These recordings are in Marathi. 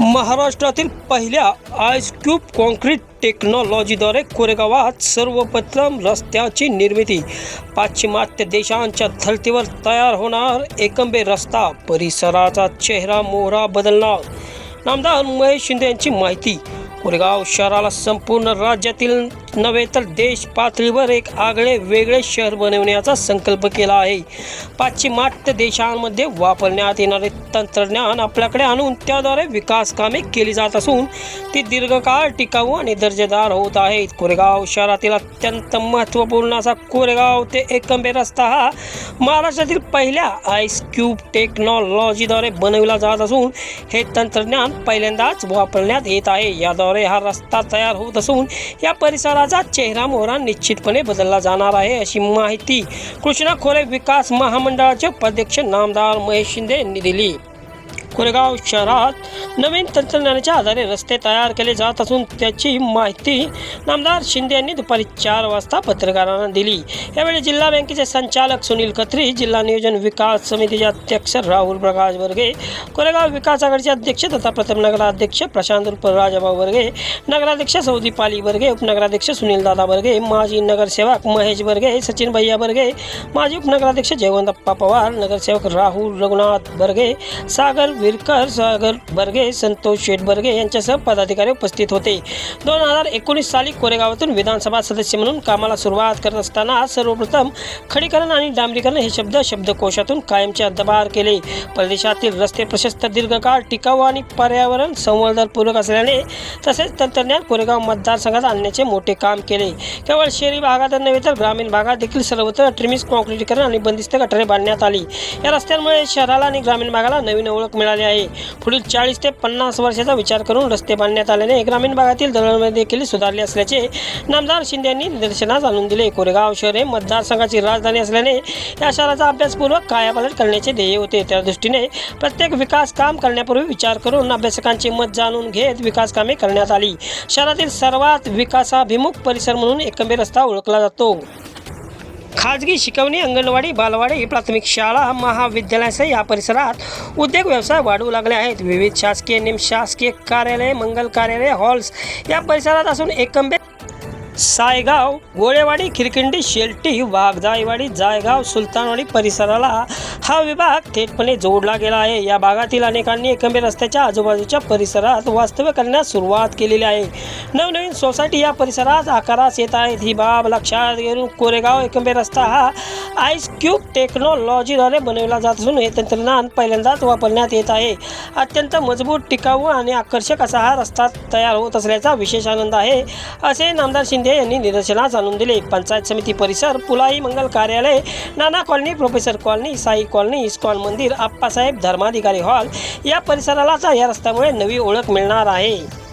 महाराष्ट्रातील पहिल्या आयस क्यूब कॉन्क्रीट टेक्नॉलॉजीद्वारे कोरेगावात सर्वप्रथम रस्त्याची निर्मिती. पाश्चिमात्य देशांच्या धर्तीवर तयार होणार एकंबे रस्ता. परिसराचा चेहरा मोहरा बदलणार. नामदार महेश शिंदे यांची माहिती. कोरेगाव शहराला संपूर्ण राज्यातील नव्हे तर देश पातळीवर एक आगळे वेगळे शहर बनवण्याचा संकल्प केला आहे. पाश्चिमात्य देशांमध्ये वापरण्यात येणारे तंत्रज्ञान आपल्याकडे आणून त्याद्वारे विकास कामे केली जात असून ती दीर्घकाळ टिकाऊ आणि दर्जेदार होत आहेत. कोरेगाव शहरातील अत्यंत महत्त्वपूर्ण असा कोरेगाव ते एकंबे रस्ता हा महाराष्ट्रातील पहिल्या आईस क्यूब टेक्नॉलॉजीद्वारे बनविला जात असून हे तंत्रज्ञान पहिल्यांदाच वापरण्यात येत आहे. याद्वारे हा रस्ता तयार होत असून या परिसरात परिसराचा चेहरा मोहरा निश्चितपणे बदलला जाणार आहे अशी माहिती कृष्णा खोरे विकास महामंडळाचे उपाध्यक्ष नामदार महेश शिंदे यांनी दिली. कोरेगाव शहरात नवीन तंत्रज्ञानाच्या आधारे रस्ते तयार केले जात असून त्याची माहिती नामदार शिंदे यांनी दुपारी चार वाजता पत्रकारांना दिली. यावेळी जिल्हा बँकेचे संचालक सुनील खत्री जिल्हा नियोजन विकास समितीचे अध्यक्ष राहुल प्रकाश बर्गे कोरेगाव विकास आघाडीचे अध्यक्ष तथा प्रथम नगराध्यक्ष प्रशांत राजाभाऊ बर्गे नगराध्यक्ष सौदी पाली बर्गे उपनगराध्यक्ष सुनील दादा बर्गे माजी नगरसेवक महेश बर्गे सचिन भैया बर्गे माजी उपनगराध्यक्ष जयवंतप्पा पवार नगरसेवक राहुल रघुनाथ बर्गे सागर विरकर सागर बर्गे संतोष शेठ बर्गे यांच्यासह पदाधिकारी उपस्थित होते. दोन हजार एकोणीस साली कोरेगावातून विधानसभा सदस्य म्हणून कामाला सुरुवात करत असताना सर्वप्रथम खडीकरण आणि डांबरीकरण हे शब्द शब्दकोशातून कायमचे हद्दपार केले. परदेशातील रस्ते प्रशस्त दीर्घकाळ टिकाऊ आणि पर्यावरण संवर्धनपूर्वक असल्याने तसेच तंत्रज्ञान कोरेगाव मतदारसंघात आणण्याचे मोठे काम केले. केवळ शहरी भागात नव्हे तर ग्रामीण भागात देखील सर्वत्र ट्रिमिस कॉन्क्रिटीकरण आणि बंदिस्त गटारे बांधण्यात आली. या रस्त्यांमुळे शहराला आणि ग्रामीण भागाला नवीन ओळख मिळाली. आहे. पुढील चाळीस ते पन्नास वर्षाचा विचार करून रस्ते बांधण्यात आल्याने ग्रामीण भागातील दळणवळण देखील सुधारले असल्याचे नामदार शिंदे यांनी निदर्शनास आणून दिले. कोरेगाव शहर हे मतदारसंघाची राजधानी असल्याने या शहराचा अभ्यासपूर्वक कायापालट करण्याचे ध्येय होते. त्या दृष्टीने प्रत्येक विकास काम करण्यापूर्वी विचार करून अभ्यासकांचे मत जाणून घेत विकास कामे करण्यात आली. शहरातील सर्वात विकासाभिमुख परिसर म्हणून एकमेव रस्ता ओळखला जातो. खाजगी शिकवणी अंगणवाडी बालवाडी प्राथमिक शाळा महाविद्यालयासह या परिसरात उद्योग व्यवसाय वाढू लागले आहेत. विविध शासकीय निमशासकीय कार्यालय मंगल कार्यालय हॉल्स या परिसरात असून एकंबे सायगाव गोळेवाडी खिरकिंडी शेलटी वाघजाईवाडी जायगाव सुलतानवाडी परिसराला हा विभाग थेटपणे जोडला गेला आहे. या भागातील अनेकांनी एकमे रस्त्याच्या आजूबाजूच्या परिसरात वास्तव्य करण्यास सुरुवात केलेली आहे. नवनवीन सोसायटी या परिसरात आकारास येत आहेत. ही बाब लक्षात घेऊन कोरेगाव एकंबे रस्ता हा आय क्यूब टेक्नॉलॉजीद्वारे बनवला जात असून हे तंत्रज्ञान पहिल्यांदाच वापरण्यात येत आहे. अत्यंत मजबूत टिकाऊ आणि आकर्षक असा हा रस्ता तयार होत असल्याचा विशेष आनंद आहे असे नामदार शिंदे यांनी निदर्शनास आणून दिले. पंचायत समिती परिसर पुलाई मंगल कार्यालय Nana colony professor colony Sai colony ISKCON मंदिर आप्पासाहेब धर्माधिकारी हॉल या परिसरालाच या रस्त्यामुळे नवी ओळख मिळणार आहे.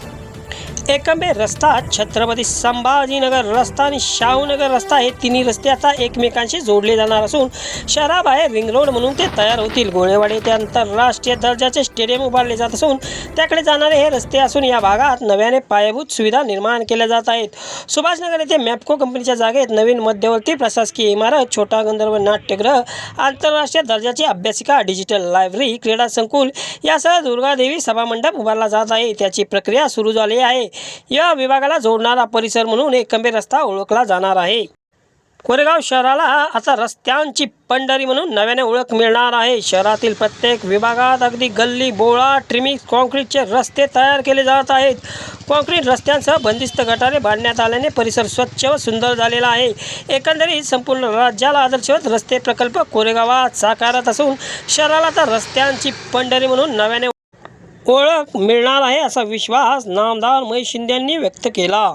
एकंबे रस्ता छत्रपती संभाजीनगर रस्ता आणि शाहूनगर रस्ता हे तिन्ही रस्ते आता एकमेकांशी जोडले जाणार असून शहराबाहेर रिंग रोड म्हणून ते तयार होतील. गोळेवाडी ते आंतरराष्ट्रीय दर्जाचे स्टेडियम उभारले जात असून त्याकडे जाणारे हे रस्ते असून या भागात नव्याने पायाभूत सुविधा निर्माण केल्या जात आहेत. सुभाषनगर येथे मॅपको कंपनीच्या जागेत नवीन मध्यवर्ती प्रशासकीय इमारत छोटा गंधर्व नाट्यगृह आंतरराष्ट्रीय दर्जाची अभ्यासिका डिजिटल लायब्ररी क्रीडा संकुल यासह दुर्गादेवी सभामंडप उभारला जात आहे. त्याची प्रक्रिया सुरू झाली आहे. या विभागाला जोडणारा परिसर म्हणून एकंबे रस्ता ओळखला जाणार आहे. कोरेगाव शहराला आता रस्त्यांची पंढरी म्हणून नव्याने ओळख मिळणार आहे. शहरातील प्रत्येक विभागात अगदी गल्ली बोळा ट्रिमिक्स कॉन्क्रीटचे रस्ते तयार केले जात आहेत. कॉन्क्रीट रस्त्यांसह बंदिस्त गटारे बांधण्यात आल्याने परिसर स्वच्छ व सुंदर झालेला आहे. एकंदरीत संपूर्ण राज्याला आदर्शवत रस्ते प्रकल्प कोरेगावात साकारत असून शहराला आता रस्त्यांची पंढरी म्हणून नव्याने ओळख मिळणार आहे असा विश्वास नामदार महेश शिंदे यांनी व्यक्त केला.